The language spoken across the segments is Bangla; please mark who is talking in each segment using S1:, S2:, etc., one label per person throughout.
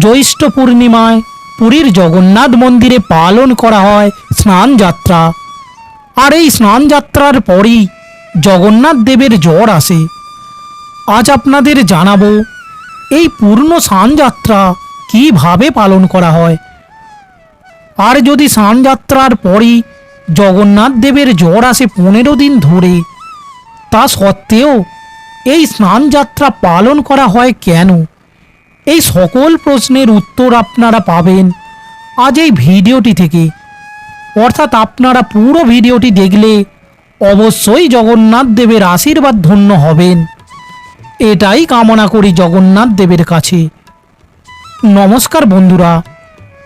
S1: জ্যৈষ্ঠ পূর্ণিমায় পুরীর জগন্নাথ মন্দিরে পালন করা হয় স্নান যাত্রা। আর এই স্নান যাত্রার পরই জগন্নাথ দেবের জ্বর আসে। আজ আপনাদের জানাব, এই পূর্ণ স্নানযাত্রা কীভাবে পালন করা হয়? আর যদি স্নানযাত্রার পরই জগন্নাথ দেবের জ্বর আসে পনেরো দিন ধরে, তা সত্ত্বেও এই স্নানযাত্রা পালন করা হয় কেন? এই সকল প্রশ্নের উত্তর আপনারা পাবেন আজ এই ভিডিওটি থেকে। অর্থাৎ আপনারা পুরো ভিডিওটি দেখলে অবশ্যই জগন্নাথ দেবের আশীর্বাদ ধন্য হবেন। এটাই কামনা করি জগন্নাথ দেবের কাছে। নমস্কার বন্ধুরা,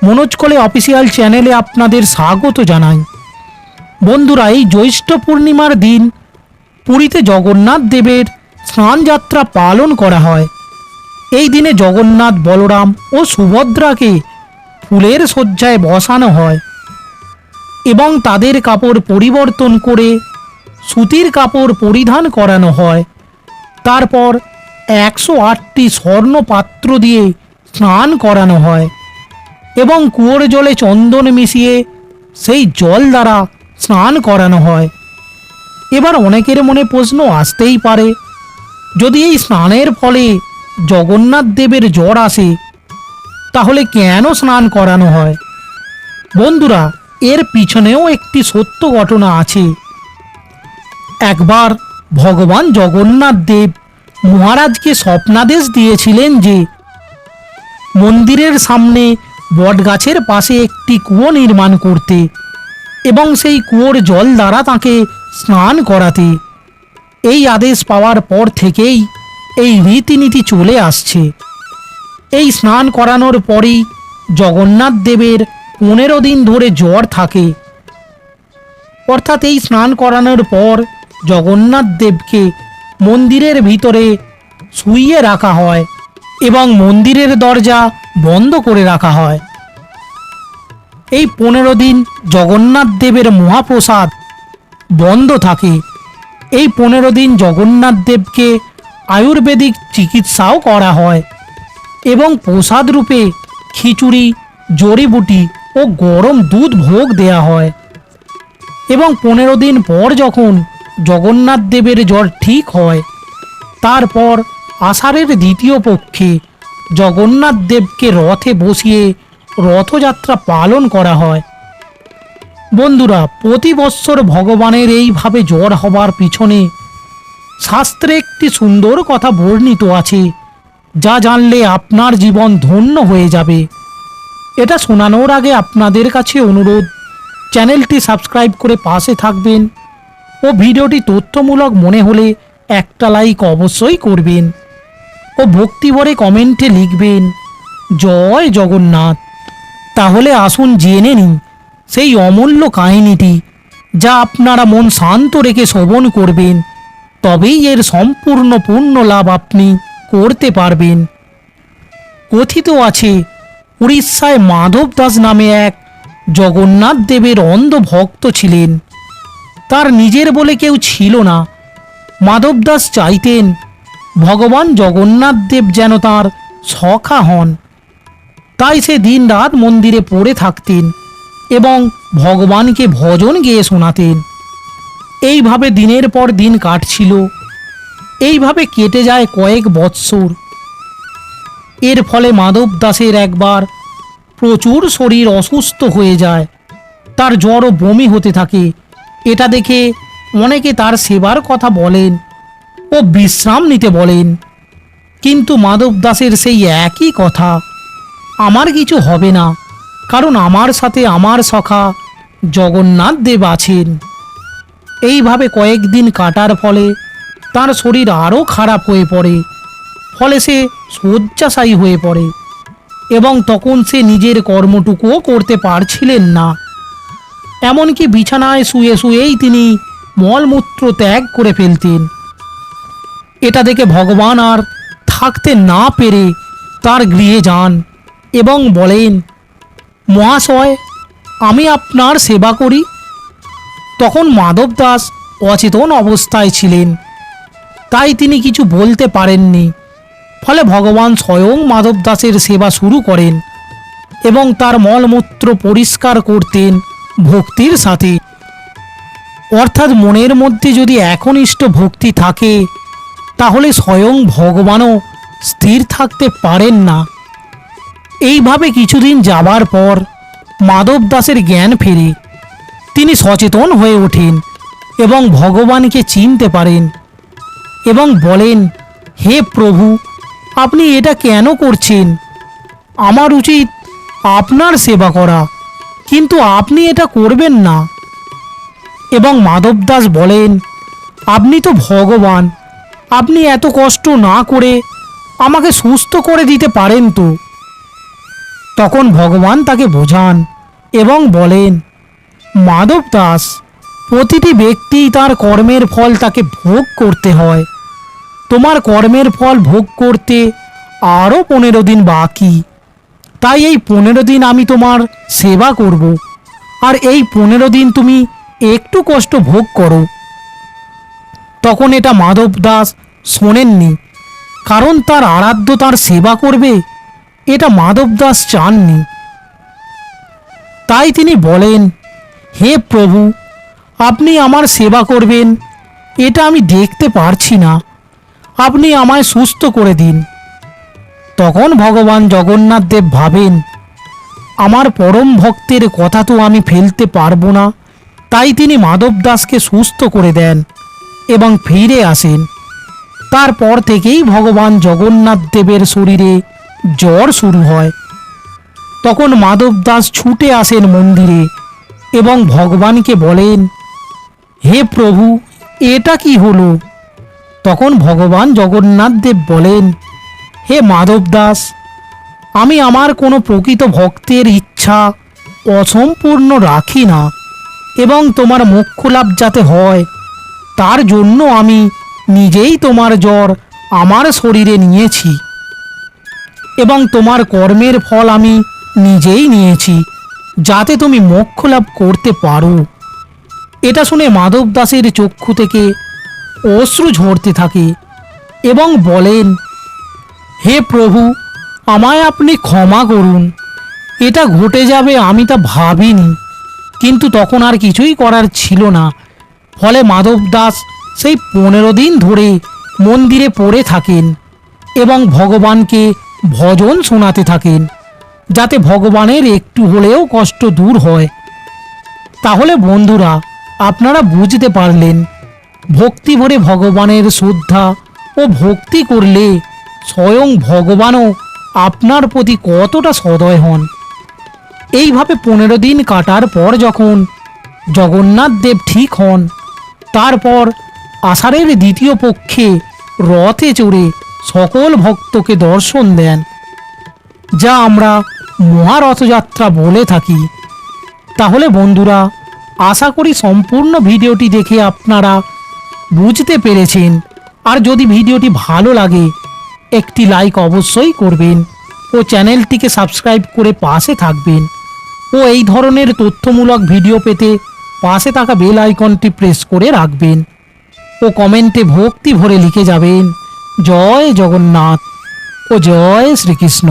S1: মনোজ কলে অফিসিয়াল চ্যানেলে আপনাদের স্বাগত জানাই। বন্ধুরা, এই জ্যৈষ্ঠ পূর্ণিমার দিন পুরীতে জগন্নাথ দেবের স্নানযাত্রা পালন করা হয়। এই দিনে জগন্নাথ, বলরাম ও সুভদ্রাকে ফুলের শয্যায় বসানো হয় এবং তাদের কাপড় পরিবর্তন করে সুতির কাপড় পরিধান করানো হয়। তারপর একশো আটটি স্বর্ণ পাত্র দিয়ে স্নান করানো হয় এবং কুয়োর জলে চন্দন মিশিয়ে সেই জল দ্বারা স্নান করানো হয়। এবার অনেকের মনে প্রশ্ন আসতেই পারে, যদি এই স্নানের ফলে জগন্নাথ দেবের জ্বর আসে, তাহলে কেন স্নান করানো হয়? বন্ধুরা, এর পিছনেও একটি সত্য ঘটনা আছে। একবার ভগবান জগন্নাথ দেব মহারাজকে স্বপ্নাদেশ দিয়েছিলেন যে, মন্দিরের সামনে বটগাছের পাশে একটি কুয়ো নির্মাণ করতে এবং সেই কুয়োর জল দ্বারা তাকে স্নান করাতে। এই আদেশ পাওয়ার পর থেকেই এই রীতিনীতি চলে আসছে। এই স্নান করানোর পরেই জগন্নাথ দেবের পনেরো দিন ধরে জ্বর থাকে। অর্থাৎ এই স্নান করানোর পর জগন্নাথ দেবকে মন্দিরের ভিতরে শুইয়ে রাখা হয় এবং মন্দিরের দরজা বন্ধ করে রাখা হয়। এই পনেরো দিন জগন্নাথ দেবের মহাপ্রসাদ বন্ধ থাকে। এই পনেরো দিন জগন্নাথ দেবকে আয়ুর্বেদিক চিকিৎসাও করা হয় এবং প্রসাদ রূপে খিচুড়ি, জড়িবুটি ও গরম দুধ ভোগ দেয়া হয়। এবং পনেরো দিন পর যখন জগন্নাথ দেবের জ্বর ঠিক হয়, তারপর আষাঢ়ের দ্বিতীয় পক্ষে জগন্নাথ দেবকে রথে বসিয়ে রথযাত্রা পালন করা হয়। বন্ধুরা, প্রতি বৎসর ভগবানের এইভাবে জ্বর হবার পিছনে শাস্ত্রে একটি সুন্দর কথা বর্ণিত আছে, যা জানলে আপনার জীবন ধন্য হয়ে যাবে। এটা শোনানোর আগে আপনাদের কাছে অনুরোধ, চ্যানেলটি সাবস্ক্রাইব করে পাশে থাকবেন ও ভিডিওটি তথ্যমূলক মনে হলে একটা লাইক অবশ্যই করবেন ও ভক্তিভরে কমেন্টে লিখবেন, জয় জগন্নাথ। তাহলে আসুন জেনে নিন সেই অমূল্য কাহিনীটি, যা আপনারা মন শান্ত রেখে শ্রবণ করবেন। তবেই এর সম্পূর্ণ পূর্ণ লাভ আপনি করতে পারবেন। কথিত আছে, উড়িষ্যায় মাধব দাস নামে এক জগন্নাথ দেবের অন্ধ ভক্ত ছিলেন। তার নিজের বলে কেউ ছিল না। মাধব দাস চাইতেন, ভগবান জগন্নাথ দেব যেন তার সখা হন। তাই সে দিন রাত মন্দিরে পড়ে থাকতেন এবং ভগবানকে ভজন গেয়ে শোনাতেন। এইভাবে দিনের পর দিন কাটছিল। এইভাবে কেটে যায় কয়েক বৎসর। এর ফলে মাধব দাসের একবার প্রচুর শরীর অসুস্থ হয়ে যায়। তার জ্বর বমি হতে থাকে। এটা দেখে অনেকে তার সেবার কথা বলেন ও বিশ্রাম নিতে বলেন। কিন্তু মাধব দাসের সেই একই কথা, আমার কিছু হবে না, কারণ আমার সাথে আমার সখা জগন্নাথ দেব আছেন। এইভাবে কয়েকদিন কাটার ফলে তার শরীর আরও খারাপ হয়ে পড়ে। ফলে সে শয্যাশায়ী হয়ে পড়ে এবং তখন সে নিজের কর্মটুকুও করতে পারছিলেন না। এমনকি বিছানায় শুয়ে শুয়েই তিনি মলমূত্র ত্যাগ করে ফেলতেন। এটা দেখে ভগবান আর থাকতে না পেরে তার গৃহে যান এবং বলেন, মহাশয়, আমি আপনার সেবা করি তখন মাধব দাস অচেতন অবস্থায় ছিলেন। তাই তিনি কিছু বলতে পারেননি। ফলে ভগবান স্বয়ং মাধব দাসের সেবা শুরু করেন এবং তার মলমূত্র পরিষ্কার করতেন ভক্তির সাথে। অর্থাৎ মনের মধ্যে যদি একনিষ্ঠ ভক্তি থাকে, তাহলে স্বয়ং ভগবানও স্থির থাকতে পারেন না। এইভাবে কিছুদিন যাবার পর মাধব দাসের জ্ঞান ফেরে। তিনি সচেতন হয়ে ওঠেন এবং ভগবানকে চিনতে পারেন এবং বলেন, হে প্রভু, আপনি এটা কেন করছেন? আমার উচিত আপনার সেবা করা, কিন্তু আপনি এটা করবেন না। এবং মাধব দাস বলেন, আপনি তো ভগবান, আপনি এত কষ্ট না করে আমাকে সুস্থ করে দিতে পারেন তো? তখন ভগবান তাকে বোঝান এবং বলেন মাধব দাস। প্রতিটি ব্যক্তি তার কর্মের ফল তাকে ভোগ করতে হয়। তোমার কর্মের ফল ভোগ করতে আরও পনেরো দিন বাকি। তাই এই পনেরো দিন আমি তোমার সেবা করব। আর এই পনেরো দিন তুমি একটু কষ্ট ভোগ করো। তখন এটা মাধব দাস শোনেননি। কারণ তার আরাধ্য তার সেবা করবে, এটা মাধব দাস চাননি তাই তিনি বলেন হে প্রভু, আপনি আমার সেবা করবেন, এটা আমি দেখতে পারছি না। আপনি আমায় সুস্থ করে দিন। তখন ভগবান জগন্নাথ দেব ভাবেন, আমার পরম ভক্তের কথা তো আমি ফেলতে পারব না, তাই তিনি মাধব দাসকে সুস্থ করে দেন এবং ফিরে আসেন। তারপর থেকেই ভগবান জগন্নাথ দেবের শরীরে জ্বর শুরু হয়। তখন মাধব দাস ছুটে আসেন মন্দিরে। এবং ভগবানকে বলেন, হে প্রভু, এটা কি হলো? তখন ভগবান জগন্নাথ দেব বলেন, হে মাধব দাস, আমি আমার কোনো প্রকৃত ভক্তের ইচ্ছা অসম্পূর্ণ রাখি না এবং তোমার মোক্ষ লাভ যাতে হয়, তার জন্য আমি নিজেই তোমার জ্বর আমার শরীরে নিয়েছি এবং তোমার কর্মের ফল আমি নিজেই নিয়েছি। যাতে তুমি মোক্ষ লাভ করতে পারো। এটা শুনে মাধব দাসের চক্ষু থেকে অশ্রু ঝরতে থাকে এবং বলেন, হে প্রভু, আমায় আপনি ক্ষমা করুন। এটা ঘটে যাবে আমি তা ভাবিনি, কিন্তু তখন আর কিছুই করার ছিল না। ফলে মাধব দাস সেই পনেরো দিন ধরে মন্দিরে পড়ে থাকেন এবং ভগবানকে ভজন শোনাতে থাকেন। যাতে ভগবানের একটু হলেও কষ্ট দূর হয়। তাহলে বন্ধুরা, আপনারা বুঝতে পারলেন, ভক্তি ভরে ভগবানের শ্রদ্ধা ও ভক্তি করলে স্বয়ং ভগবানও আপনার প্রতি কতটা সদয় হন। এইভাবে পনেরো দিন কাটার পর যখন জগন্নাথ দেব ঠিক হন, তারপর আষাঢ়ের দ্বিতীয় পক্ষে রথে চড়ে সকল ভক্তকে দর্শন দেন। যা আমরা মহারথযাত্রা বলে থাকি। তাহলে বন্ধুরা, আশা করি সম্পূর্ণ ভিডিওটি দেখে আপনারা বুঝতে পেরেছেন। আর যদি ভিডিওটি ভালো লাগে, একটি লাইক অবশ্যই করবেন ও চ্যানেলটিকে সাবস্ক্রাইব করে পাশে থাকবেন ও এই ধরনের তথ্যমূলক ভিডিও পেতে পাশে থাকা বেল আইকনটি প্রেস করে রাখবেন ও কমেন্টে ভক্তি ভরে লিখে যাবেন, জয় জগন্নাথ ও জয় শ্রীকৃষ্ণ।